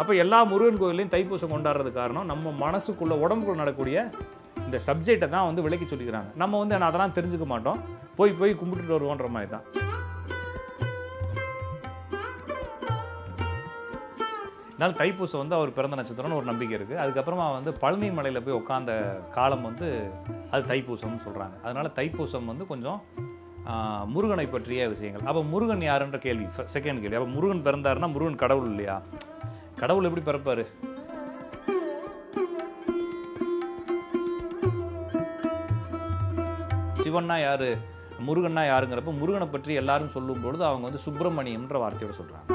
அப்போ எல்லா முருகன் கோயிலையும் தைப்பூசம் கொண்டாடுறது காரணம் நம்ம மனசுக்குள்ளே உடம்புக்குள்ளே நடக்கக்கூடிய இந்த சப்ஜெக்டை தான் வந்து விளக்கி சொல்லிக்கிறாங்க. நம்ம வந்து நான் அதெல்லாம் தெரிஞ்சுக்க மாட்டோம். போய் போய் கும்பிட்டுட்டு வருவோன்ற மாதிரி தான். அதனால தைப்பூசம் வந்து அவர் பிறந்த நட்சத்திரம்னு ஒரு நம்பிக்கை இருக்குது அதுக்கப்புறமா வந்து பழனி மலையில் போய் உட்காந்த காலம் வந்து அது தைப்பூசம்னு சொல்கிறாங்க அதனால் தைப்பூசம் வந்து கொஞ்சம் முருகனை பற்றிய விஷயங்கள். அப்போ முருகன் யாருன்ற கேள்வி செகண்ட் கேள்வி. அப்போ முருகன் பிறந்தாருன்னா முருகன் கடவுள் இல்லையா? கடவுள் எப்படி பிறப்பாரு? சிவன்னா யாரு? முருகன்னா யாருங்கிறப்ப முருகனை பற்றி எல்லாரும் சொல்லும் பொழுது அவங்க வந்து சுப்பிரமணியம்ன்ற வார்த்தையோட சொல்றாங்க.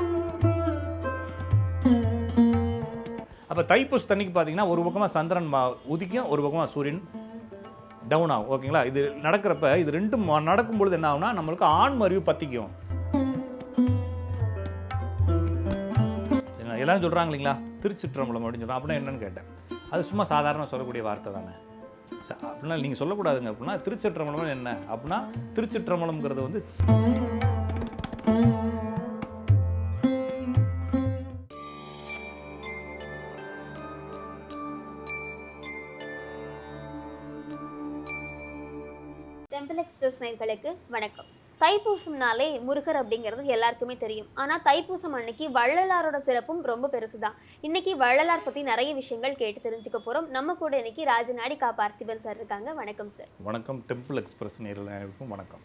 அப்போ தைப்பூச தண்ணிக்கு பார்த்தீங்கன்னா ஒரு பக்கமாக சந்திரன் மா- உதிக்கும் ஒரு பக்கமாக சூரியன் டவுன் ஆகும். ஓகேங்களா? இது நடக்கிறப்ப இது ரெண்டும் நடக்கும்பொழுது நடக்கும் பொழுது என்ன ஆகும்னா நம்மளுக்கு ஆண் அறிவு பத்திக்கும். எல்லாரும் சொல்கிறாங்க இல்லைங்களா திருச்சிற்றம்பலம் அப்படின்னு சொல்கிறோம் அப்படின்னா என்னன்னு கேட்டேன். அது சும்மா சாதாரண சொல்லக்கூடிய வார்த்தை தானே. அப்படின்னா நீங்கள் சொல்லக்கூடாதுங்க அப்படின்னா திருச்சிற்றம்பலம் என்ன? அப்படின்னா திருச்சிற்றம்பலம்ங்கிறது வந்து டெம்பிள் எக்ஸ்பிரஸ் நேர்களுக்கு வணக்கம். தைப்பூசம்னாலே முருகர் அப்படிங்கிறது எல்லாருக்குமே தெரியும். ஆனால் தைப்பூசம் அன்னைக்கு வள்ளலாரோட சிறப்பும் ரொம்ப பெருசு தான் இன்னைக்கு வள்ளலார் பற்றி நிறைய விஷயங்கள் கேட்டு தெரிஞ்சுக்க போகிறோம் நம்ம கூட இன்னைக்கு ராஜநாடி கா பார்த்திபன் சார் இருக்காங்க. வணக்கம் சார். வணக்கம். டெம்பிள் எக்ஸ்பிரஸ் நேரில் வணக்கம்.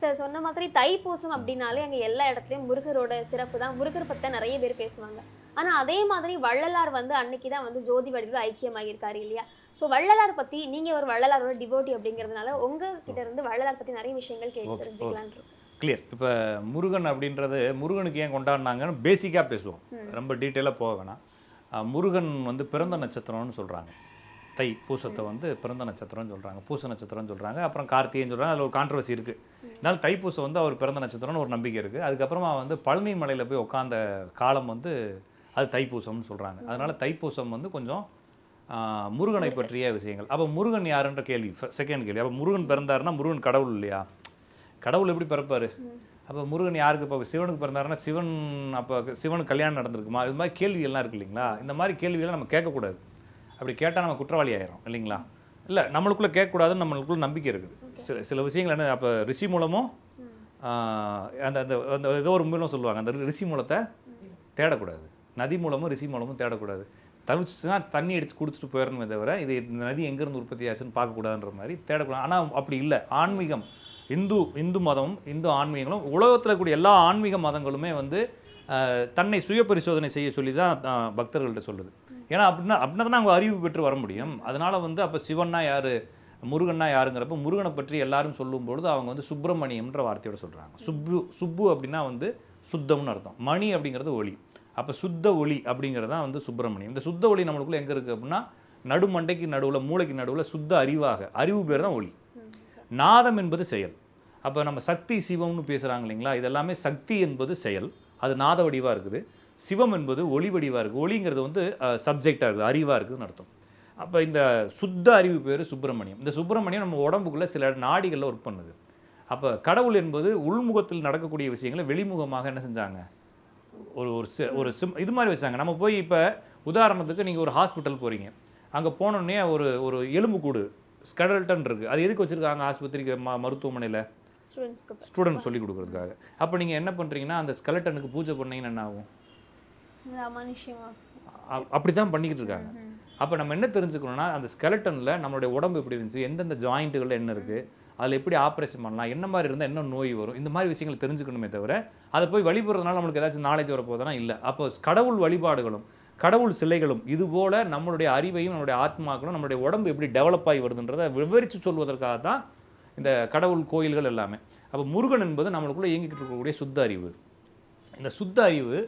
சார் சொன்ன மாதிரி தைப்பூசம் அப்படின்னாலே அங்கே எல்லா இடத்துலையும் முருகரோட சிறப்பு தான் முருகர் பற்றி நிறைய பேர் பேசுவாங்க. ஆனால் அதே மாதிரி வள்ளலார் வந்து அன்னைக்கு தான் வந்து ஜோதி வடிவில் ஐக்கியமாகியிருக்காரு இல்லையா? ஸோ வள்ளலார் பற்றி நீங்கள் ஒரு வள்ளலாரோட டிவோட்டி அப்படிங்கிறதுனால உங்ககிட்ட இருந்து வள்ளலார் பற்றி நிறைய விஷயங்கள் கேட்டு தெரிஞ்சுக்கலான் கிளியர் இப்போ முருகன் அப்படின்றது முருகனுக்கு ஏன் கொண்டாடினாங்கன்னு பேசிக்காக பேசுவோம். ரொம்ப டீட்டெயிலாக போக வேணாம். முருகன் வந்து பிறந்த நட்சத்திரம்னு சொல்கிறாங்க தை பூசத்தை வந்து பிறந்த நட்சத்திரம்னு சொல்கிறாங்க பூச நட்சத்திரம்னு சொல்கிறாங்க அப்புறம் கார்த்திகைன்னு சொல்கிறாங்க அதில் ஒரு கான்ட்ரவர்சி இருக்குது அதனால தைப்பூசம் வந்து அவர் பிறந்த நட்சத்திரம்னு ஒரு நம்பிக்கை இருக்குது அதுக்கப்புறமா வந்து பழனி மலையில் போய் உட்காந்த காலம் வந்து அது தைப்பூசம்னு சொல்கிறாங்க அதனால் தைப்பூசம் வந்து கொஞ்சம் முருகனை பற்றிய விஷயங்கள். அப்போ முருகன் யாருன்ற கேள்வி செகண்ட் கேள்வி. அப்போ முருகன் பிறந்தாருன்னா முருகன் கடவுள் இல்லையா? கடவுள் எப்படி பிறப்பாரு? அப்போ முருகன் யாருக்கு இப்போ சிவனுக்கு பிறந்தாருன்னா சிவன் அப்போ சிவனுக்கு கல்யாணம் நடந்திருக்குமா? இது மாதிரி கேள்வி எல்லாம் இருக்கு இல்லைங்களா? இந்த மாதிரி கேள்விகளை நம்ம கேட்கக்கூடாது. அப்படி கேட்டால் நம்ம குற்றவாளி ஆயிரும் இல்லைங்களா? இல்லை நம்மளுக்குள்ளே கேட்கக்கூடாதுன்னு நம்மளுக்குள்ள நம்பிக்கை இருக்குது. சில சில விஷயங்கள் என்ன அப்போ ரிஷி மூலமும் அந்த அந்த அந்த ஏதோ ஒரு மூலம் சொல்லுவாங்க அந்த ரிஷி மூலத்தை தேடக்கூடாது. நதி மூலமும் ரிஷி மூலமும் தேடக்கூடாது. தவிச்சுன்னா தண்ணி எடுத்து குடிச்சிட்டு போயிடணுமே தவிர இது இந்த நதி எங்கேருந்து உற்பத்தி ஆச்சுன்னு பார்க்கக்கூடாதுன்ற மாதிரி தேடக்கூடாது. ஆனால் அப்படி இல்லை. ஆன்மீகம் இந்து இந்து மதமும் இந்து ஆன்மீகங்களும் உலகத்தில் கூடிய எல்லா ஆன்மீக மதங்களுமே வந்து தன்னை சுய பரிசோதனை செய்ய சொல்லி தான் பக்தர்கள்ட்ட சொல்லுது. ஏன்னா அப்படின்னா அப்படின்னா தான் அவங்க அறிவு பெற்று வர முடியும். அதனால் வந்து அப்போ சிவன்னா யார் முருகன்னா யாருங்கிறப்ப முருகனை பற்றி எல்லாரும் சொல்லும் பொழுது அவங்க வந்து சுப்பிரமணியம்ன்ற வார்த்தையோட சொல்கிறாங்க சுப்பு சுப்பு அப்படின்னா வந்து சுத்தம்னு அர்த்தம். மணி அப்படிங்கிறது ஒளி. அப்போ சுத்த ஒளி அப்படிங்கிறது தான் வந்து சுப்பிரமணியம். இந்த சுத்த ஒளி நம்மளுக்குள்ள எங்கே இருக்குது அப்படின்னா நடுமண்டைக்கு நடுவில் மூளைக்கு நடுவில் சுத்த அறிவாக அறிவு பேர் தான் ஒளி. நாதம் என்பது செயல். அப்போ நம்ம சக்தி சிவம்னு பேசுகிறாங்க இல்லைங்களா? இதெல்லாமே சக்தி என்பது செயல். அது நாத வடிவாக இருக்குது. சிவம் என்பது ஒளி வடிவாக இருக்குது ஒளிங்கிறது வந்து சப்ஜெக்டாக இருக்குது அறிவாக இருக்குதுன்னு அர்த்தம். அப்போ இந்த சுத்த அறிவு பேர் சுப்பிரமணியம். இந்த சுப்பிரமணியம் நம்ம உடம்புக்குள்ளே சில நாடிகளில் ஒர்க் பண்ணுது. அப்போ கடவுள் என்பது உள்முகத்தில் நடக்கக்கூடிய விஷயங்களை வெளிமுகமாக என்ன செஞ்சாங்க? ஒரு ஒரு ஒரு சிம் இது மாதிரி வச்சாங்க. நம்ம போய் இப்போ உதாரணத்துக்கு நீங்கள் ஒரு ஹாஸ்பிட்டல் போகிறீங்க அங்கே போனோடனே ஒரு ஒரு எலும்புக்கூடு ஸ்கெடல்டன் இருக்குது அது எதுக்கு வச்சுருக்காங்க ஆஸ்பத்திரிக்கு ம மருத்துவமனையில்? ஸ்டூடெண்ட் சொல்லி கொடுக்குறதுக்காக. அப்போ நீங்கள் என்ன பண்ணுறீங்கன்னா அந்த ஸ்கெலட்டனுக்கு பூஜை பண்ணீங்கன்னா என்ன ஆகும்? அப்படி தான் பண்ணிக்கிட்டு இருக்காங்க. அப்போ நம்ம என்ன தெரிஞ்சுக்கணும்னா அந்த ஸ்கெலட்டனில் நம்மளுடைய உடம்பு எப்படி இருந்துச்சு எந்தெந்த ஜாயிண்ட்டுகள் என்ன இருக்குது அதில் எப்படி ஆப்ரேஷன் பண்ணலாம் என்ன மாதிரி இருந்தால் என்ன நோய் வரும் இந்த மாதிரி விஷயங்களை தெரிஞ்சுக்கணுமே தவிர அதை போய் வழிபடுறதுனால நம்மளுக்கு ஏதாச்சும் நாலேஜ் வரப்போதுனா இல்லை. அப்போ கடவுள் வழிபாடுகளும் கடவுள் சிலைகளும் இது போல் நம்மளுடைய அறிவையும் நம்மளுடைய ஆத்மாக்களும் நம்மளுடைய உடம்பு எப்படி டெவலப் ஆகி வருதுன்றதை விவரித்து சொல்வதற்காக தான் இந்த கடவுள் கோயில்கள் எல்லாமே. அப்போ முருகன் என்பது நம்மளுக்குள்ளே இயங்கிட்டு இருக்கக்கூடிய சுத்த அறிவு. இந்த சுத்த அறிவு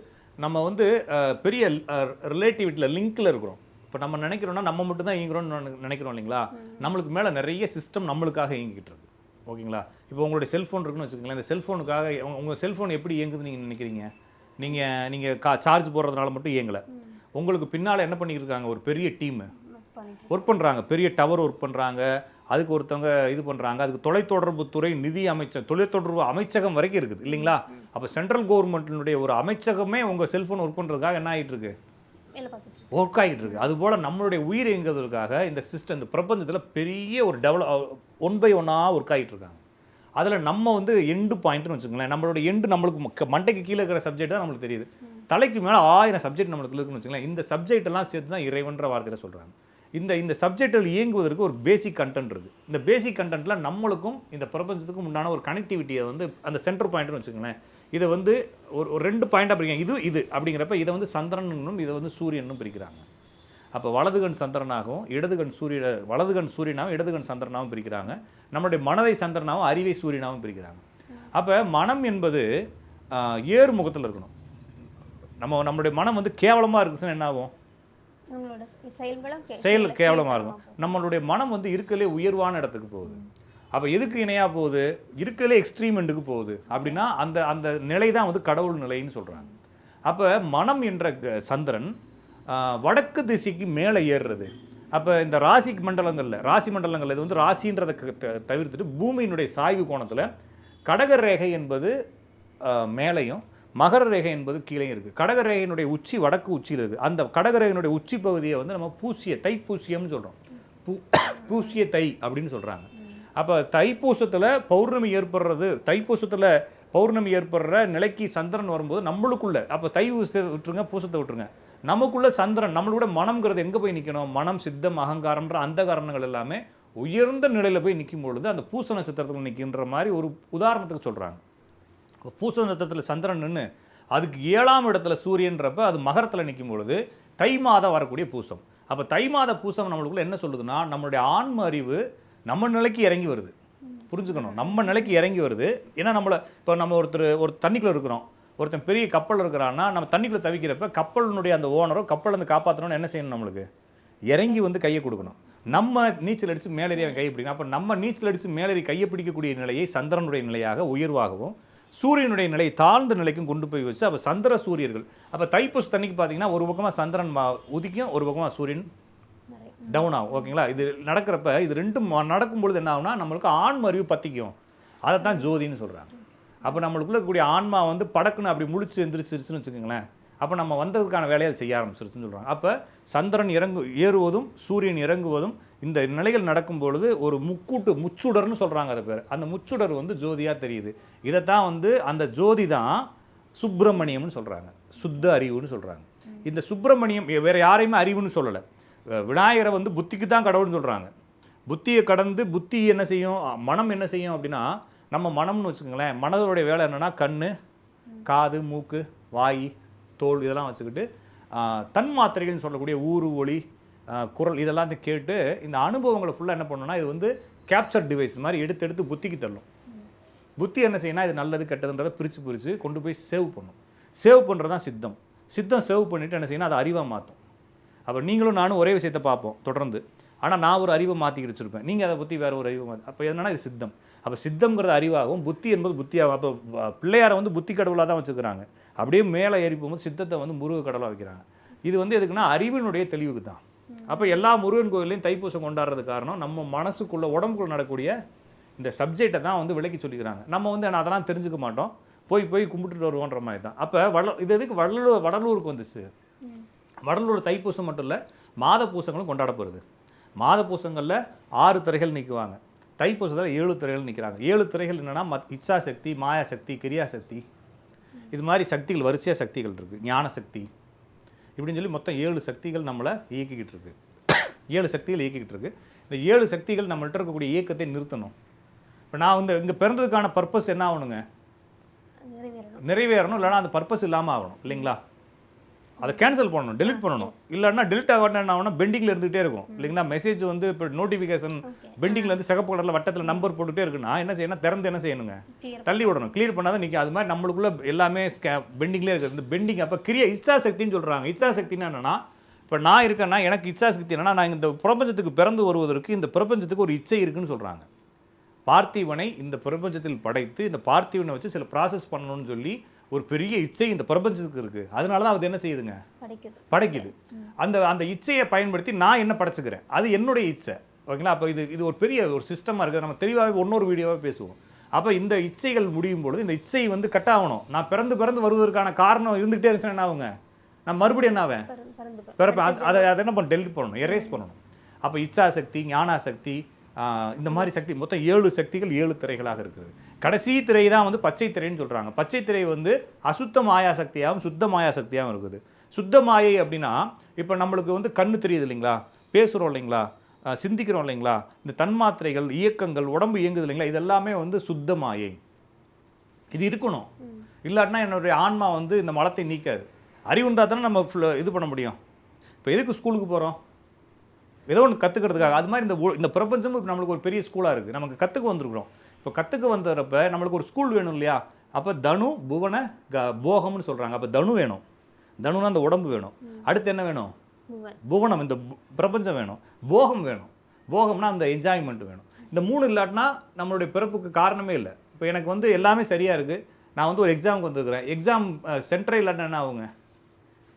நம்ம வந்து பெரிய ரிலேட்டிவிட்டியில் லிங்கில் இருக்கிறோம். இப்போ நம்ம நினைக்கிறோம்னா நம்ம மட்டும் தான் இயங்குறோம்னு நினை- நினைக்கிறோம் இல்லைங்களா? நம்மளுக்கு மேலே நிறைய சிஸ்டம் நம்மளுக்காக இயங்கிட்டு இருக்கு. ஓகேங்களா? இப்போ உங்களுடைய செல்ஃபோன் இருக்குன்னு வச்சுக்கோங்களேன் இந்த செல்ஃபோனுக்காக உங்கள் செல்ஃபோன் எப்படி இயங்குதுன்னு நீங்கள் நினைக்கிறீங்க? நீங்கள் நீங்கள் கா சார்ஜ் போடுறதுனால மட்டும் இயங்கலை. உங்களுக்கு பின்னால் என்ன பண்ணிக்கிட்டு இருக்காங்க ஒரு பெரிய டீமு ஒர்க் பண்ணுறாங்க பெரிய டவர் ஒர்க் பண்ணுறாங்க அதுக்கு ஒருத்தவங்க இது பண்ணுறாங்க அதுக்கு தொலைத்தொடர்பு துறை நிதி அமைச்சர் தொலைத்தொடர்பு அமைச்சகம் வரைக்கும் இருக்குது இல்லைங்களா? அப்போ சென்ட்ரல் கவர்மெண்ட்டினுடைய ஒரு அமைச்சகமே உங்கள் செல்ஃபோன் ஒர்க் பண்ணுறதுக்காக என்ன ஆகிட்டு இருக்கு? வேலை பார்த்துட்டு இருக்கு ஒர்க் ஆகிட்டு இருக்கு. அதுபோல் நம்மளுடைய உயிர் இயங்குவதற்காக இந்த சிஸ்டம் இந்த பிரபஞ்சத்தில் பெரிய ஒரு டெவலப் ஒன் பை ஒன்னாக ஒர்க் ஆகிட்டு இருக்காங்க. அதில் நம்ம வந்து எண்டு பாயிண்ட்னு வச்சுக்கோங்களேன். நம்மளோட எண்டு நம்மளுக்கு மண்டைக்கு கீழே இருக்கிற சப்ஜெக்ட் தான் நம்மளுக்கு தெரியுது. தலைக்கு மேலே ஆயிரம் சப்ஜெக்ட் நம்மளுக்கு இருக்குன்னு வச்சுக்கோங்களேன். இந்த சப்ஜெக்ட் எல்லாம் சேர்த்து தான் இறைவன்ற வார்த்தையில் சொல்கிறாங்க இந்த இந்த சப்ஜெக்டில் இயங்குவதற்கு ஒரு பேசிக் கண்டென்ட் இருக்குது இந்த பேசிக் கண்டென்ட்டில் நம்மளுக்கும் இந்த பிரபஞ்சத்துக்கும் உண்டான ஒரு கனெக்டிவிட்டியை வந்து அந்த சென்டர் பாயிண்ட்னு வச்சுக்கோங்களேன். இதை வந்து ஒரு ஒரு ரெண்டு பாயிண்டாக பிரிக்காங்க இது இது அப்படிங்கிறப்ப இதை வந்து சந்திரனும் இதை வந்து சூரியனும் பிரிக்கிறாங்க. அப்போ வலதுகண் சந்திரனாகவும் இடதுகண் சூரிய வலதுகண் சூரியனாகவும் இடதுகண் சந்திரனாகவும் பிரிக்கிறாங்க. நம்மளுடைய மனதை சந்திரனாகவும் அறிவை சூரியனாகவும் பிரிக்கிறாங்க. அப்போ மனம் என்பது ஏறு முகத்தில் இருக்கணும். நம்ம நம்மளுடைய மனம் வந்து கேவலமாக இருக்குச்சுன்னா என்ன ஆகும்? செயல் கேவலமாக கேவலமா இருக்கும். நம்மளுடைய மனம் வந்து இருக்கலே உயர்வான இடத்துக்கு போகுது. அப்போ எதுக்கு இணையாக போகுது? இருக்கலே எக்ஸ்ட்ரீம் எண்டுக்கு போகுது. அப்படின்னா அந்த அந்த நிலை தான் வந்து கடவுள் நிலைன்னு சொல்கிறாங்க அப்போ மனம் என்ற சந்திரன் வடக்கு திசைக்கு மேலே ஏறுறது. அப்போ இந்த ராசி மண்டலங்களில் ராசி மண்டலங்கள் இது வந்து ராசின்றதை த- தவிர்த்துட்டு பூமியினுடைய சாய்வு கோணத்தில் கடகர் ரேகை என்பது மேலையும் மகர ரேகை என்பது கீழே இருக்குது கடக ரேகையினுடைய உச்சி வடக்கு உச்சியில் இருக்குது அந்த கடக ரேகையினுடைய உச்சி பகுதியை வந்து நம்ம பூசிய தை பூசியம்னு சொல்கிறோம் பூ பூசிய தை அப்படின்னு சொல்கிறாங்க அப்போ தைப்பூசத்தில் பௌர்ணமி ஏற்படுறது தைப்பூசத்தில் பௌர்ணமி ஏற்படுற நிலைக்கு சந்திரன் வரும்போது நம்மளுக்குள்ள அப்போ தை பூசத்தை விட்டுருங்க பூசத்தை விட்டுருங்க. நமக்குள்ள சந்திரன் நம்மளோட மனம்ங்கிறது எங்கே போய் நிற்கணும் மனம் சித்தம் அகங்காரம்ன்ற அந்த காரணங்கள் எல்லாமே உயர்ந்த நிலையில் போய் நிற்கும் பொழுது அந்த பூச நட்சத்திரத்தில் நிற்கின்ற மாதிரி ஒரு உதாரணத்துக்கு சொல்கிறாங்க இப்போ பூச நட்சத்திரத்தில் சந்திரன் நின்று அதுக்கு ஏழாம் இடத்துல சூரியன்றப்ப அது மகரத்தில் நிற்கும் பொழுது தை மாதம் வரக்கூடிய பூசம். அப்போ தை மாத பூசம் நம்மளுக்குள்ள என்ன சொல்லுதுன்னா நம்மளுடைய ஆன்ம அறிவு நம்ம நிலைக்கு இறங்கி வருது. புரிஞ்சுக்கணும். நம்ம நிலைக்கு இறங்கி வருது. ஏன்னா நம்மளை இப்போ நம்ம ஒருத்தர் ஒரு தண்ணிக்குள்ளே இருக்கிறோம். ஒருத்தன் பெரிய கப்பல் இருக்கிறான்னா நம்ம தண்ணிக்குள்ளே தவிக்கிறப்ப கப்பலினுடைய அந்த ஓனரோ கப்பல் வந்து காப்பாற்றணும்னு என்ன செய்யணும் நம்மளுக்கு? இறங்கி வந்து கையை கொடுக்கணும். நம்ம நீச்சல் அடித்து மேலேறி அவன் கையை பிடிக்கணும். அப்போ நம்ம நீச்சல் அடித்து மேலேறி கையை பிடிக்கக்கூடிய நிலையை சந்திரனுடைய நிலையாக உயர்வாகவும் சூரியனுடைய நிலை தாழ்ந்த நிலைக்கும் கொண்டு போய் வச்சு அப்போ சந்திர சூரியர்கள் அப்போ தைப்பூச தண்ணிக்கு பார்த்தீங்கன்னா ஒரு பக்கமாக சந்திரன் மா- உதிக்கும் ஒரு பக்கமாக சூரியன் டவுன் ஆகும் ஓகேங்களா? இது நடக்கிறப்ப இது ரெண்டும் நடக்கும்பொழுது நடக்கும் பொழுது என்ன ஆகும்னா நம்மளுக்கு ஆன்ம அறிவு பற்றிக்கும் அதை தான் ஜோதின்னு சொல்கிறாங்க அப்போ நம்மளுக்குள்ள இருக்கக்கூடிய ஆன்மா வந்து படக்குன்னு அப்படி முழிச்சு எந்திரிச்சிருச்சுன்னு வச்சுக்கோங்களேன். அப்போ நம்ம வந்ததுக்கான வேலையை செய்ய ஆரம்பிச்சிருச்சுன்னு சொல்கிறாங்க அப்போ சந்திரன் இறங்கு ஏறுவதும் சூரியன் இறங்குவதும் இந்த நிலைகள் நடக்கும் பொழுது ஒரு முக்கூட்டு முச்சுடர்னு சொல்கிறாங்க அதை பேர். அந்த முச்சுடர் வந்து ஜோதியாக தெரியுது. இதை தான் வந்து அந்த ஜோதி தான் சுப்பிரமணியம்னு சொல்கிறாங்க சுத்த அறிவுன்னு சொல்கிறாங்க இந்த சுப்பிரமணியம் வேறு யாரையுமே அறிவுன்னு சொல்லலை. விநாயகரை வந்து புத்திக்கு தான் கடவுள்னு சொல்கிறாங்க புத்தியை கடந்து புத்தி என்ன செய்யும்? மனம் என்ன செய்யும் அப்படின்னா நம்ம மனம்னு வச்சுக்கோங்களேன் மனதோடைய வேலை என்னென்னா கண் காது மூக்கு வாய் தோல் இதெல்லாம் வச்சுக்கிட்டு தன் மாத்திரைகள்னு சொல்லக்கூடிய ஊறு ஒளி குரல் இதெல்லாம் வந்து கேட்டு இந்த அனுபவங்களை ஃபுல்லாக என்ன பண்ணணும்னா இது வந்து கேப்சர் டிவைஸ் மாதிரி எடுத்து எடுத்து புத்திக்கு தள்ளும். புத்தி என்ன செய்யணும் இது நல்லது கெட்டதுன்றதை பிரித்து பிரித்து கொண்டு போய் சேவ் பண்ணும். சேவ் பண்ணுறது தான் சித்தம். சித்தம் சேவ் பண்ணிவிட்டு என்ன செய்யணும் அதை அறிவாக மாற்றும் அப்போ நீங்களும் நானும் ஒரே விஷயத்தை பார்ப்போம் தொடர்ந்து. ஆனால் நான் ஒரு அறிவை மாற்றிக்கிட்டு வச்சிருப்பேன் நீங்கள் அதை பற்றி வேறு ஒரு அறிவை மாற்றி அப்போ என்னன்னா இது சித்தம். அப்போ சித்தம்ங்கிறது அறிவாகவும் புத்தி என்பது புத்தியாகும் அப்போ பிள்ளையாரை வந்து புத்தி கடவுளாக தான் வச்சுக்கிறாங்க. அப்படியே மேலே ஏறி போகும்போது சித்தத்தை வந்து முருக கடவுளாக வைக்கிறாங்க. இது வந்து எதுக்குன்னா அறிவினுடைய தெளிவுக்கு தான். அப்போ எல்லா முருகன் கோயிலையும் தைப்பூசம் கொண்டாடுறது காரணம் நம்ம மனசுக்குள்ளே உடம்புக்குள்ள நடக்கக்கூடிய இந்த சப்ஜெக்டை தான் வந்து விளக்கி சொல்லிக்கிறாங்க. நம்ம வந்து நான் அதெல்லாம் தெரிஞ்சுக்க மாட்டோம். போய் போய் கும்பிட்டுட்டு வருவோன்ற மாதிரி தான். அப்போ வள இது எதுக்கு வடலூர் வடலூருக்கு வந்துச்சு. வடலூர் தைப்பூசம் மட்டும் இல்லை மாத பூசங்களும் கொண்டாடப்படுது மாத பூசங்களில் ஆறு திரைகள் நிற்குவாங்க தைப்பூசத்தில் ஏழு திரைகள் நிற்கிறாங்க ஏழு திரைகள் என்னென்னா மத் இச்சா சக்தி மாயா சக்தி கிரியா சக்தி இது மாதிரி சக்திகள் வரிசையாக சக்திகள் இருக்குது ஞான சக்தி இப்படின்னு சொல்லி மொத்தம் ஏழு சக்திகள் நம்மளை இயக்கிக்கிட்டு இருக்கு. ஏழு சக்திகள் இயக்கிக்கிட்டு இருக்கு. இந்த ஏழு சக்திகள் நம்மள்ட்ட இருக்கக்கூடிய இயக்கத்தை நிறுத்தணும். இப்போ நான் வந்து இங்கே பிறந்ததுக்கான பர்பஸ் என்ன ஆகணுங்க? நிறைவேறணும். நிறைவேறணும். இல்லைன்னா அந்த பர்பஸ் இல்லாமல் ஆகணும். இல்லைங்களா? அதை கேன்சல் பண்ணணும் delete பண்ணணும். இல்லைன்னா delete ஆகணும் என்ன ஆகணும் பெண்டிங்கில் இருந்துகிட்டே இருக்கும். இல்லைங்களா? மெசேஜ் வந்து இப்போ நோட்டிஃபிகேஷன் பெண்டிங்கில் இருந்து சிகப்பு கலரில் வட்டத்தில் நம்பர் போட்டுகிட்டே இருக்குன்னா என்ன செய்யணும்? திறந்து என்ன செய்யணுங்க? தள்ளி விடணும். கிளியர் பண்ணாதான் நிற்கும் அது மாதிரி நம்மளுக்குள்ள எல்லாமே ஸ்கே பெண்டிங்லேயே இருக்குது இந்த பெண்டிங் அப்போ கிரியா இச்சா சக்தின்னு சொல்கிறாங்க இச்சா சக்தின்னா என்னன்னா இப்போ நான் இருக்கேன்னா எனக்கு இச்சா சக்தி என்னன்னா நான் இந்த பிரபஞ்சத்துக்கு பிறந்து வருவதற்கு இந்த பிரபஞ்சத்துக்கு ஒரு இச்சை இருக்குன்னு சொல்கிறாங்க பார்த்திவனை இந்த பிரபஞ்சத்தில் படைத்து இந்த பார்த்திவனை வச்சு சில ப்ராசஸ் பண்ணணும்னு சொல்லி ஒரு பெரிய இச்சை இந்த பிரபஞ்சத்துக்கு இருக்குது அதனால தான் அது என்ன செய்யுதுங்க? படிக்குது. அந்த அந்த இச்சையை பயன்படுத்தி நான் என்ன படைச்சுக்கிறேன்? அது என்னுடைய இச்சை. ஓகேங்களா? அப்போ இது இது ஒரு பெரிய ஒரு சிஸ்டமாக இருக்குது நம்ம தெளிவாகவே இன்னொரு வீடியோவாக பேசுவோம். அப்போ இந்த இச்சைகள் முடியும் பொழுது இந்த இச்சை வந்து கட் ஆகணும் நான் பிறந்து பிறந்து வருவதற்கான காரணம் இருந்துகிட்டே இருந்துச்சுன்னா என்ன ஆகுங்க? நான் மறுபடியும் என்ன ஆவேன்? பறந்து பறந்து பிறப்பு அது- அதை என்ன பண்ணணும்? டெலிட் பண்ணணும். எரேஸ் பண்ணணும். அப்போ இச்சாசக்தி ஞானாசக்தி இந்த மாதிரி சக்தி மொத்தம் ஏழு சக்திகள் ஏழு திரைகளாக இருக்குது. கடைசி திரை தான் வந்து பச்சை திரைன்னு சொல்கிறாங்க பச்சை திரை வந்து அசுத்த மாயா சக்தியாகவும் சுத்த மாயா சக்தியாகவும் இருக்குது. சுத்த மாயை அப்படின்னா இப்போ நம்மளுக்கு வந்து கண்ணு தெரியுது இல்லைங்களா? பேசுகிறோம் இல்லைங்களா? சிந்திக்கிறோம் இல்லைங்களா? இந்த தன்மாத்திரைகள் இயக்கங்கள் உடம்பு இயங்குது இல்லைங்களா? இதெல்லாமே வந்து சுத்த மாயை. இது இருக்கணும். இல்லாட்டினா என்னுடைய ஆன்மா வந்து இந்த மலத்தை நீக்காது. அறிவு இருந்தால் தானே நம்ம இது பண்ண முடியும். இப்போ எதுக்கு ஸ்கூலுக்கு போகிறோம் ஏதோ ஒன்று கற்றுக்கிறதுக்காக அது மாதிரி இந்த இந்த பிரபஞ்சமும் இப்ப நம்மளுக்கு ஒரு பெரிய ஸ்கூலாக இருக்குது நமக்கு கற்றுக்க வந்திருக்கிறோம். இப்போ கற்றுக்க வந்தறப்ப நம்மளுக்கு ஒரு ஸ்கூல் வேணும் இல்லையா? அப்போ தனு புவன க போகம்னு சொல்கிறாங்க அப்போ தனு வேணும். தனுனா அந்த உடம்பு வேணும். அடுத்து என்ன வேணும்? புவனம் இந்த பிரபஞ்சம் வேணும். போகம் வேணும். போகம்னா அந்த என்ஜாய்மெண்ட் வேணும். இந்த மூணு இல்லாட்டினா நம்மளுடைய பிறப்புக்கு காரணமே இல்லை. இப்போ எனக்கு வந்து எல்லாமே சரியாக இருக்குது நான் வந்து ஒரு எக்ஸாமுக்கு வந்திருக்கிறேன். எக்ஸாம் சென்டரே இல்லாட்டினா என்ன ஆகுங்க?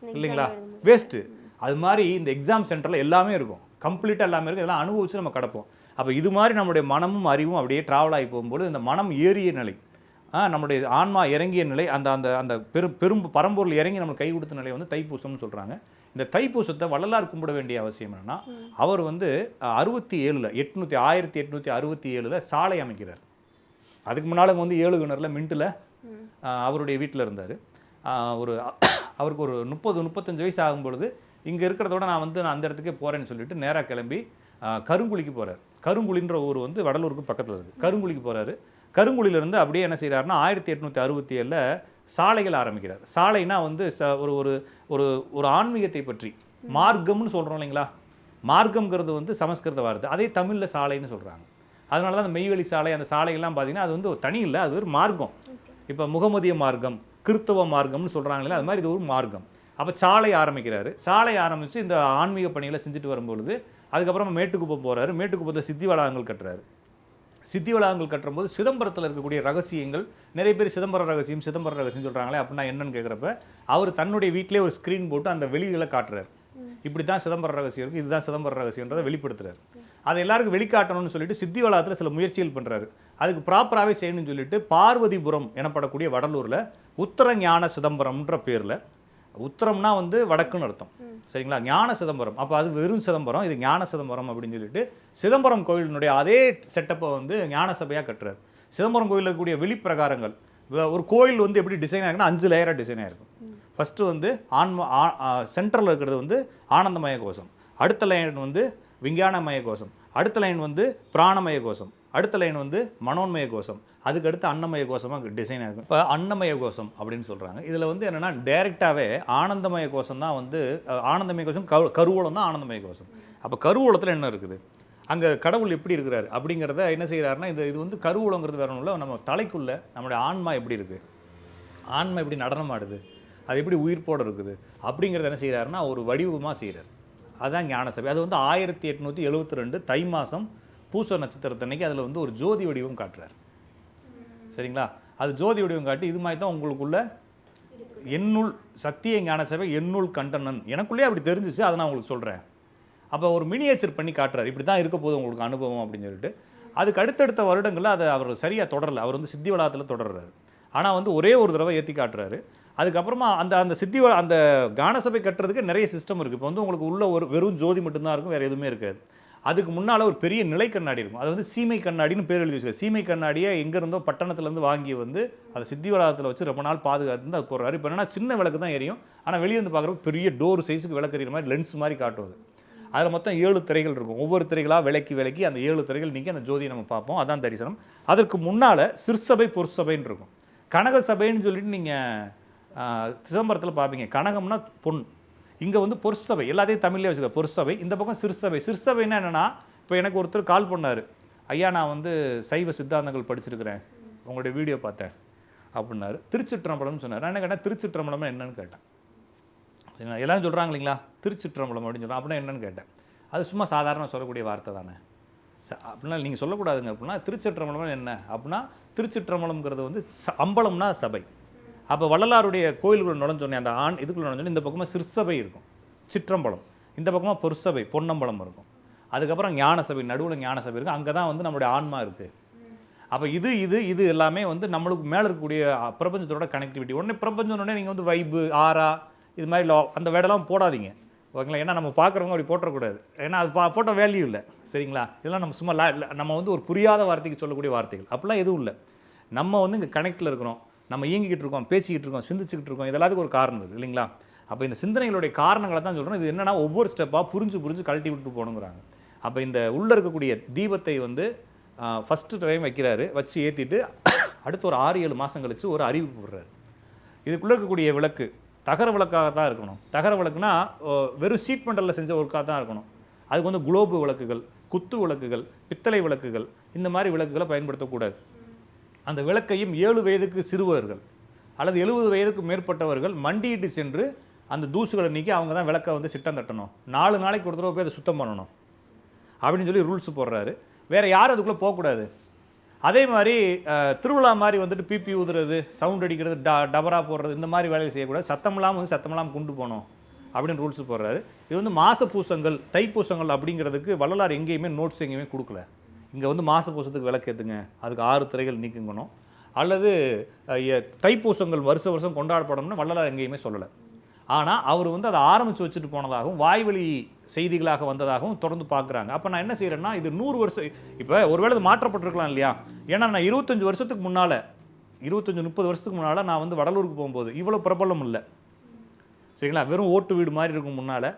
இல்லைங்களா? வேஸ்ட்டு அது மாதிரி இந்த எக்ஸாம் சென்டரில் எல்லாமே இருக்கும். கம்ப்ளீட்டாக எல்லாமே இருக்கும் இதெல்லாம் அனுபவிச்சு நம்ம கிடப்போம். அப்போ இது மாதிரி நம்முடைய மனமும் அறிவும் அப்படியே ட்ராவல் ஆகி போகும்போது இந்த மனம் ஏறிய நிலை நம்முடைய ஆன்மா இறங்கிய நிலை அந்த அந்த அந்த பெரும் பெரும் பரம்பொருள் இறங்கி நம்ம கை கொடுத்த நிலை வந்து தைப்பூசம்னு சொல்கிறாங்க இந்த தைப்பூசத்தை வள்ளலார் கும்பிட வேண்டிய அவசியம் என்னன்னா அவர் வந்து அறுபத்தி ஏழில் எட்நூற்றி ஆயிரத்தி எட்நூற்றி அறுபத்தி ஏழில் சாலை அமைக்கிறார். அதுக்கு முன்னால் வந்து ஏழு கிணறுல மின்ட்டில் அவருடைய வீட்டில் இருந்தார். ஒரு அவருக்கு ஒரு முப்பது முப்பத்தஞ்சு வயசு ஆகும் பொழுது இங்கே இருக்கிறதோட நான் வந்து நான் அந்த இடத்துக்கே போகிறேன்னு சொல்லிட்டு நேராக கிளம்பி கருங்குழிக்கு போகிறார் கருங்குழின்ற ஊர் வந்து வடலூருக்கு பக்கத்தில் இருக்குது கருங்குழிக்கு போகிறாரு கருங்குழியிலேருந்து அப்படியே என்ன செய்கிறாருன்னா ஆயிரத்தி எட்நூற்றி அறுபத்தி ஏழில் சாலைகள் ஆரம்பிக்கிறார். சாலைனா வந்து ச ஒரு ஒரு ஒரு ஒரு ஆன்மீகத்தை பற்றி. மார்க்கம்னு சொல்கிறோம் இல்லைங்களா? மார்க்கம்ங்கிறது வந்து சமஸ்கிருத வார்த்தை. அதே தமிழில் சாலைன்னு சொல்கிறாங்க அதனால தான் அந்த மெய்வெளி சாலை அந்த சாலைகள்லாம் பார்த்தீங்கன்னா அது வந்து ஒரு தனி இல்லை அது ஒரு மார்க்கம். இப்போ முகமதிய மார்க்கம் கிறிஸ்தவ மார்க்கம்னு சொல்கிறாங்களே அது மாதிரி இது ஒரு மார்க்கம். அப்போ சாலை ஆரம்பிக்கிறாரு. சாலை ஆரம்பித்து இந்த ஆன்மீக பணிகளை செஞ்சுட்டு வரும்பொழுது அதுக்கப்புறமா மேட்டுக்குப்பம் போகிறாரு மேட்டுக்குப்பத்தில் சித்தி வளாகங்கள் கட்டுறாரு. சித்தி வளாகங்கள் கட்டும்போது சிதம்பரத்தில் இருக்கக்கூடிய ரகசியங்கள் நிறைய பேர் சிதம்பரம் ரகசியம் சிதம்பரம் ரகசியம் சொல்கிறாங்களே அப்படின்னா என்னன்னு கேட்குறப்ப அவர் தன்னுடைய வீட்டிலே ஒரு ஸ்க்ரீன் போட்டு அந்த வெளிகளை காட்டுறாரு. இப்படி தான் சிதம்பரம் ரகசியம் இருக்குது இதுதான் சிதம்பரம் ரகசியன்றதை வெளிப்படுத்துறாரு. அதை எல்லாருக்கும் வெளிக்காட்டணும்னு சொல்லிட்டு சித்தி வளாகத்தில் சில முயற்சிகள் பண்ணுறாரு அதுக்கு ப்ராப்பராகவே செய்யணும்னு சொல்லிட்டு பார்வதிபுரம் எனப்படக்கூடிய வடலூரில் உத்தர ஞான சிதம்பரம்ன்ற பேரில் உத்தரம்னா வந்து வடக்குன்னு அர்த்தம். சரிங்களா? ஞான சிதம்பரம். அப்போ அது வெறும் சிதம்பரம் இது ஞான சிதம்பரம் அப்படின்னு சொல்லிட்டு சிதம்பரம் கோயிலினுடைய அதே செட்டப்பை வந்து ஞான சபையாக கட்டுறாரு. சிதம்பரம் கோயிலில் இருக்கக்கூடிய வெளிப்பிரகாரங்கள் ஒரு கோயில் வந்து எப்படி டிசைன் ஆகிருக்குன்னா அஞ்சு லேயராக டிசைன் ஆகிருக்கும் ஃபஸ்ட்டு வந்து ஆன்ம சென்டரில் இருக்கிறது வந்து ஆனந்தமய கோஷம். அடுத்த லைன் வந்து விஞ்ஞானமய கோஷம். அடுத்த லைன் வந்து பிராணமய கோஷம். அடுத்த லைன் வந்து மனோன்மய கோஷம். அதுக்கு அடுத்து அன்னமய கோஷமாக டிசைன் ஆகும். இப்போ அன்னமய கோஷம் அப்படின்னு சொல்கிறாங்க இதில் வந்து என்னென்னா டைரெக்டாகவே ஆனந்தமய கோஷம் தான் வந்து ஆனந்தமய கோஷம் கரு கருவூலம் தான் ஆனந்தமய கோஷம். அப்போ கருவூலத்தில் என்ன இருக்குது? அங்கே கடவுள் எப்படி இருக்கிறார் அப்படிங்கிறத என்ன செய்கிறாருன்னா இது இது வந்து கருவூலங்கிறது வேற ஒன்றும் நம்ம தலைக்குள்ளே நம்மளுடைய ஆன்மா எப்படி இருக்குது ஆன்மா எப்படி நடனம் ஆடுது அது எப்படி உயிர்ப்போடு இருக்குது? அப்படிங்கிறத என்ன செய்கிறாருன்னா ஒரு வடிவமாக செய்கிறார் அதுதான் ஞானசபை. அது வந்து ஆயிரத்தி எட்நூற்றி எழுபத்தி ரெண்டு தை மாதம் பூச நட்சத்திரத்தன்னைக்கு அதில் வந்து ஒரு ஜோதி வடிவம் காட்டுறார். சரிங்களா? அது ஜோதி வடிவம் காட்டி இது மாதிரி தான் உங்களுக்குள்ள என்னுள் சத்திய ஞான சபை என்னுள் கண்டனன். எனக்குள்ளேயே அப்படி தெரிஞ்சிச்சு அதை நான் உங்களுக்கு சொல்கிறேன் அப்போ ஒரு மினியேச்சர் பண்ணி காட்டுறாரு. இப்படி தான் இருக்க போது உங்களுக்கு அனுபவம் அப்படின்னு சொல்லிட்டு. அதுக்கு அடுத்தடுத்த வருடங்களில் அதை அவர் சரியாக தொடரல. அவர் வந்து சித்தி வளாகத்தில் தொடர்றாரு. ஆனால் வந்து ஒரே ஒரு தடவை ஏற்றி காட்டுறாரு. அதுக்கப்புறமா அந்த அந்த சித்தி வள- அந்த கானசபை கட்டுறதுக்கு நிறைய சிஸ்டம் இருக்குது இப்போ வந்து உங்களுக்கு உள்ள ஒரு வெறும் ஜோதி மட்டும்தான் இருக்கும் வேறு எதுவுமே இருக்காது. அதுக்கு முன்னால் ஒரு பெரிய நிலை கண்ணாடி இருக்கும். அது வந்து சீமை கண்ணாடின்னு பேர் எழுதி வச்சுருக்காரு. சீமை கண்ணாடியை எங்கே இருந்தோ பட்டணத்துலேருந்து வாங்கி வந்து அதை சித்தி வளாகத்தில் வச்சு ரொம்ப நாள் பாதுகாத்து அது போடுறாரு. இப்போ என்னன்னா சின்ன விளக்கு தான் எரியும். ஆனால் வெளியே வந்து பார்க்குறப்ப பெரிய டோர் சைஸுக்கு விளக்கு எறிகிற மாதிரி லென்ஸ் மாதிரி காட்டுவது அதில் மொத்தம் ஏழு திரைகள் இருக்கும். ஒவ்வொரு திரைகளாக விலக்கி விலக்கி அந்த ஏழு திரைகள் நீங்கள் அந்த ஜோதியை நம்ம பார்ப்போம். அதான் தரிசனம். அதற்கு முன்னால் சிற்சபை பொற்சபைன்னு இருக்கும். கனக சபைன்னு சொல்லிட்டு நீங்கள் சிதம்பரத்தில் பார்ப்பீங்க. கனகம்னா பொன். இங்கே வந்து பொற்சபை எல்லாத்தையும் தமிழ்லேயே வச்சுக்க பொற்சபை இந்த பக்கம் சிறுசபை சிறுசபைன்னா என்னென்னா இப்போ எனக்கு ஒருத்தர் கால் பண்ணார். ஐயா நான் வந்து சைவ சித்தாந்தங்கள் படிச்சிருக்கிறேன். உங்களுடைய வீடியோ பார்த்தேன். அப்படின்னாரு. திருச்சிற்றம்பலம்னு சொன்னார். நான் என்ன கேட்டேன்? திருச்சிற்றம்பலம்னா என்னன்னு கேட்டேன். சரிங்களா? எல்லாரும் சொல்கிறாங்க இல்லைங்களா? திருச்சிற்றம்பலம் அப்படின்னு சொல்கிறேன் அப்படின்னா என்னன்னு கேட்டேன். அது சும்மா சாதாரண சொல்லக்கூடிய வார்த்தை தானே. ச அப்படின்னா நீங்கள் சொல்லக்கூடாதுங்க அப்படின்னா திருச்சிற்றம்பலம் என்ன? அப்படின்னா திருச்சிற்றம்பலம்ங்கிறது வந்து ச- அம்பலம்னா சபை. அப்போ வள்ளலாருடைய கோயிலுக்குள்ள நுழைஞ்சோடனே அந்த ஆண் இதுக்குள்ள நுழைஞ்சோடனே இந்த பக்கமாக சிற்சபை இருக்கும். சிற்றம்பலம். இந்த பக்கமாக பொற்சபை பொன்னம்பலம் இருக்கும். அதுக்கப்புறம் ஞான சபை நடுவில் ஞான சபை இருக்கும் அங்கே தான் வந்து நம்மளுடைய ஆன்மா இருக்குது அப்போ இது இது இது எல்லாமே வந்து நம்மளுக்கு மேலே இருக்கக்கூடிய பிரபஞ்சத்தோட கனெக்டிவிட்டி உடனே பிரபஞ்சம் உடனே நீங்கள் வந்து வைப்பு ஆரா இது மாதிரி லா அந்த வேடெல்லாம் போடாதீங்க. ஓகேங்களா? ஏன்னா நம்ம பார்க்குறவங்க அப்படி போட்டக்கூடாது ஏன்னா அது பா போட்ட வேல்யூ இல்லை. சரிங்களா? இதெல்லாம் நம்ம சும்மா லா நம்ம வந்து ஒரு புரியாத வார்த்தைக்கு சொல்லக்கூடிய வார்த்தைகள். அப்படிலாம் எதுவும் இல்லை. நம்ம வந்து இங்கே கனெக்டில் இருக்கிறோம். நம்ம இயங்கிக்கிட்டு இருக்கோம் பேசிக்கிட்டு இருக்கோம் சிந்திச்சுக்கிட்டு இருக்கோம் இதெல்லாத்துக்கும் ஒரு காரணம் இருக்குது இல்லைங்களா? அப்போ இந்த சிந்தனைகளுடைய காரணங்களை தான் சொல்கிறோம் இது என்னென்னா ஒவ்வொரு ஸ்டெப்பாக புரிஞ்சு புரிஞ்சு கழட்டி விட்டு போகணுங்கிறாங்க. அப்போ இந்த உள்ளே இருக்கக்கூடிய தீபத்தை வந்து ஃபஸ்ட்டு டைம் வைக்கிறாரு வச்சு ஏற்றிட்டு அடுத்து ஒரு ஆறு ஏழு மாதம் கழித்து ஒரு அறிவிப்பு விடுறாரு இதுக்குள்ளே இருக்கக்கூடிய விளக்கு தகர விளக்காக தான் இருக்கணும். தகர விளக்குனா வெறும் சீட்மெண்டலில் செஞ்ச ஒர்க்காக தான் இருக்கணும். அதுக்கு வந்து குளோபு விளக்குகள் குத்து விளக்குகள் பித்தளை விளக்குகள் இந்த மாதிரி விளக்குகளை பயன்படுத்தக்கூடாது. அந்த விளக்கையும் ஏழு வயதுக்கு சிறுவர்கள் அல்லது எழுபது வயதுக்கு மேற்பட்டவர்கள் மண்டியிட்டு சென்று அந்த தூசுகளை நீக்கி அவங்க தான் விளக்கை வந்து சிட்டம் தட்டணும். நாலு நாளைக்கு ஒரு தடவை போய் அதை சுத்தம் பண்ணணும். அப்படின்னு சொல்லி ரூல்ஸ் போடுறாரு. வேறு யாரும் அதுக்குள்ளே போகக்கூடாது. அதே மாதிரி திருவிழா மாதிரி வந்துட்டு பிபி ஊதுறது சவுண்ட் அடிக்கிறது ட டபரா போடுறது இந்த மாதிரி வேலையை செய்யக்கூடாது. சத்தம் இல்லாமல் வந்து சத்தம் இல்லாமல் கொண்டு போகணும் அப்படின்னு ரூல்ஸ் போடுறாரு. இது வந்து மாச பூசங்கள் தைப்பூசங்கள் அப்படிங்கிறதுக்கு வள்ளலார் எங்கேயுமே நோட்ஸ் எங்கேயுமே கொடுக்கல. இங்கே வந்து மாத பூசத்துக்கு விளக்கு அதுக்கு ஆறு திரைகள் நீக்குங்கணும். அல்லது தைப்பூசங்கள் வருஷ வருஷம் கொண்டாடப்படணும்னு வள்ளலார் எங்கேயுமே சொல்லலை. ஆனால் அவர் வந்து அதை ஆரம்பித்து வச்சுட்டு போனதாகவும் வாய்வழி செய்திகளாக வந்ததாகவும் தொடர்ந்து பார்க்குறாங்க அப்போ நான் என்ன செய்கிறேன்னா இது நூறு வருஷம் இப்போ ஒருவேளை இது மாற்றப்பட்டிருக்கலாம் இல்லையா? ஏன்னா நான் இருபத்தஞ்சி வருஷத்துக்கு முன்னால் இருபத்தஞ்சி முப்பது வருஷத்துக்கு முன்னால் நான் வந்து வடலூருக்கு போகும்போது இவ்வளோ பிரபலம் இல்லை. சரிங்களா? வெறும் ஓட்டு வீடு மாதிரி இருக்கும் முன்னால்.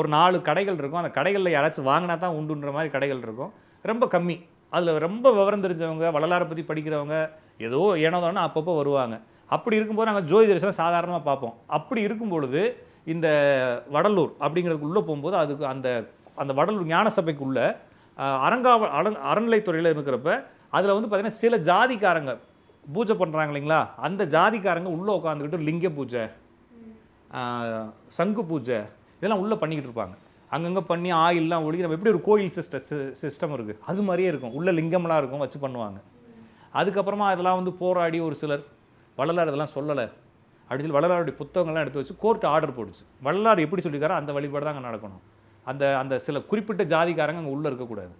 ஒரு நாலு கடைகள் இருக்கும். அந்த கடைகளில் யாராச்சும் வாங்கினா தான் உண்டுன்ற மாதிரி கடைகள் இருக்கும். ரொம்ப கம்மி. அதில் ரொம்ப விவரம் தெரிஞ்சவங்க வள்ளலாரை பற்றி படிக்கிறவங்க ஏதோ ஏனோதானோ அப்பப்போ வருவாங்க. அப்படி இருக்கும்போது நாங்கள் ஜோதி தரிசனம் சாதாரணமாக பார்ப்போம். அப்படி இருக்கும் பொழுது இந்த வடலூர் அப்படிங்கிறதுக்கு உள்ளே போகும்போது அதுக்கு அந்த அந்த வடலூர் ஞான சபைக்குள்ள அரங்காவ அரண் அறநிலைத்துறையில் இருக்கிறப்ப அதில் வந்து பார்த்திங்கன்னா சில ஜாதிக்காரங்க பூஜை பண்ணுறாங்க இல்லைங்களா? அந்த ஜாதிக்காரங்க உள்ளே உட்காந்துக்கிட்டு லிங்க பூஜை சங்கு பூஜை இதெல்லாம் உள்ளே பண்ணிக்கிட்டு இருப்பாங்க. அங்கங்கே பண்ணி ஆயில்லாம் ஒழுகி நம்ம எப்படி ஒரு கோயில் சிஸ்ட சிஸ்டம் இருக்குது அது மாதிரியே இருக்கும். உள்ள லிங்கம்லாம் இருக்கும் வச்சு பண்ணுவாங்க. அதுக்கப்புறமா அதெல்லாம் வந்து போராடி ஒரு சிலர் வள்ளலார் இதெல்லாம் சொல்லலை. அப்படின்னு சொல்லி வள்ளலாருடைய புத்தகங்கள்லாம் எடுத்து வச்சு கோர்ட் ஆர்டர் போட்டுச்சு. வள்ளலார் எப்படி சொல்லியிருக்காரோ அந்த வழிபாடு தான் அங்கே நடக்கணும். அந்த அந்த சில குறிப்பிட்ட ஜாதிக்காரங்க அங்கே உள்ளே இருக்கக்கூடாது.